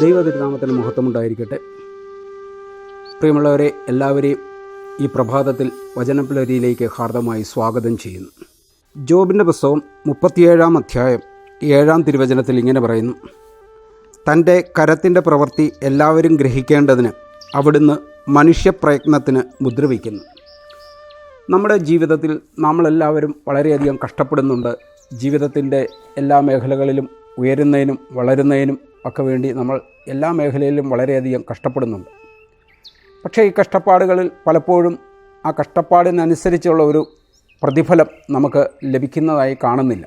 ദൈവതിരുനാമത്തിന് മഹത്വമുണ്ടായിരിക്കട്ടെ. പ്രിയമുള്ളവരെ എല്ലാവരെയും ഈ പ്രഭാതത്തിൽ വചനപ്പുലരിയിലേക്ക് ഹാർദമായി സ്വാഗതം ചെയ്യുന്നു. ജോബിന്റെ പുസ്തകം മുപ്പത്തിയേഴാം അധ്യായം ഏഴാം തിരുവചനത്തിൽ ഇങ്ങനെ പറയുന്നു. തന്റെ കരത്തിന്റെ പ്രവൃത്തി എല്ലാവരും ഗ്രഹിക്കേണ്ടതിന് അവിടുന്ന് മനുഷ്യപ്രയത്നത്തിന് മുദ്രവയ്ക്കുന്നു നമ്മുടെ ജീവിതത്തിൽ നമ്മളെല്ലാവരും വളരെയധികം കഷ്ടപ്പെടുന്നുണ്ട്. ജീവിതത്തിന്റെ എല്ലാ മേഖലകളിലും ഉയരുന്നതിനും വളരുന്നതിനും ഒക്കെ വേണ്ടി നമ്മൾ എല്ലാ മേഖലയിലും വളരെയധികം കഷ്ടപ്പെടുന്നുണ്ട്. പക്ഷേ ഈ കഷ്ടപ്പാടുകളിൽ പലപ്പോഴും ആ കഷ്ടപ്പാടിനനുസരിച്ചുള്ള ഒരു പ്രതിഫലം നമുക്ക് ലഭിക്കുന്നതായി കാണുന്നില്ല.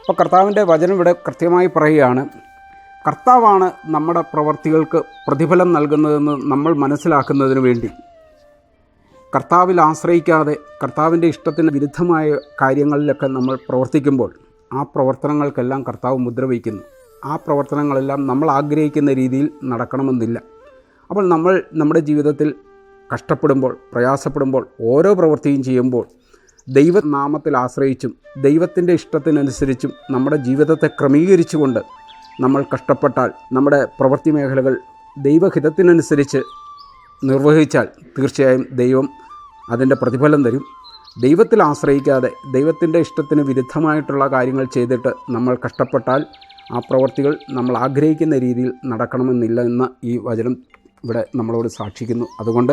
അപ്പോൾ കർത്താവിന്റെ വചനം ഇവിടെ കൃത്യമായി പറയുകയാണ് കർത്താവാണ് നമ്മുടെ പ്രവർത്തികൾക്ക് പ്രതിഫലം നൽകുന്നതെന്ന് നമ്മൾ മനസ്സിലാക്കുന്നതിന് വേണ്ടി. കർത്താവിൽ ആശ്രയിക്കാതെ കർത്താവിന്റെ ഇഷ്ടത്തിന് വിരുദ്ധമായ കാര്യങ്ങളിലൊക്കെ നമ്മൾ പ്രവർത്തിക്കുമ്പോൾ ആ പ്രവർത്തനങ്ങൾക്കെല്ലാം കർത്താവ് മുദ്ര വയ്ക്കുന്നു. ആ പ്രവർത്തനങ്ങളെല്ലാം നമ്മൾ ആഗ്രഹിക്കുന്ന രീതിയിൽ നടക്കണമെന്നില്ല. അപ്പോൾ നമ്മൾ നമ്മുടെ ജീവിതത്തിൽ കഷ്ടപ്പെടുമ്പോൾ പ്രയാസപ്പെടുമ്പോൾ ഓരോ പ്രവൃത്തിയും ചെയ്യുമ്പോൾ ദൈവനാമത്തിൽ ആശ്രയിച്ചും ദൈവത്തിന്റെ ഇഷ്ടത്തിനനുസരിച്ചും നമ്മുടെ ജീവിതത്തെ ക്രമീകരിച്ചുകൊണ്ട് നമ്മൾ കഷ്ടപ്പെട്ടാൽ നമ്മുടെ പ്രവൃത്തി മേഖലകൾ ദൈവഹിതത്തിനനുസരിച്ച് നിർവഹിച്ചാൽ തീർച്ചയായും ദൈവം അതിന്റെ പ്രതിഫലം തരും. ദൈവത്തിൽ ആശ്രയിക്കാതെ ദൈവത്തിന്റെ ഇഷ്ടത്തിന് വിരുദ്ധമായിട്ടുള്ള കാര്യങ്ങൾ ചെയ്തിട്ട് നമ്മൾ കഷ്ടപ്പെട്ടാൽ ആ പ്രവർത്തികൾ നമ്മൾ ആഗ്രഹിക്കുന്ന രീതിയിൽ നടക്കണമെന്നില്ല എന്ന് ഈ വചനം ഇവിടെ നമ്മളോട് സാക്ഷിക്കുന്നു. അതുകൊണ്ട്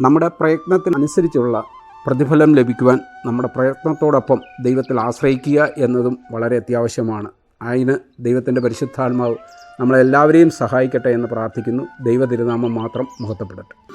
നമ്മുടെ പ്രയത്നത്തിനനുസരിച്ചുള്ള പ്രതിഫലം ലഭിക്കുവാൻ നമ്മുടെ പ്രയത്നത്തോടൊപ്പം ദൈവത്തിൽ ആശ്രയിക്കുക എന്നതും വളരെ അത്യാവശ്യമാണ്. അതിന് ദൈവത്തിന്റെ പരിശുദ്ധാത്മാവ് നമ്മളെല്ലാവരെയും സഹായിക്കട്ടെ എന്ന് പ്രാർത്ഥിക്കുന്നു. ദൈവ തിരുനാമം മാത്രം മഹത്വപ്പെടട്ടെ.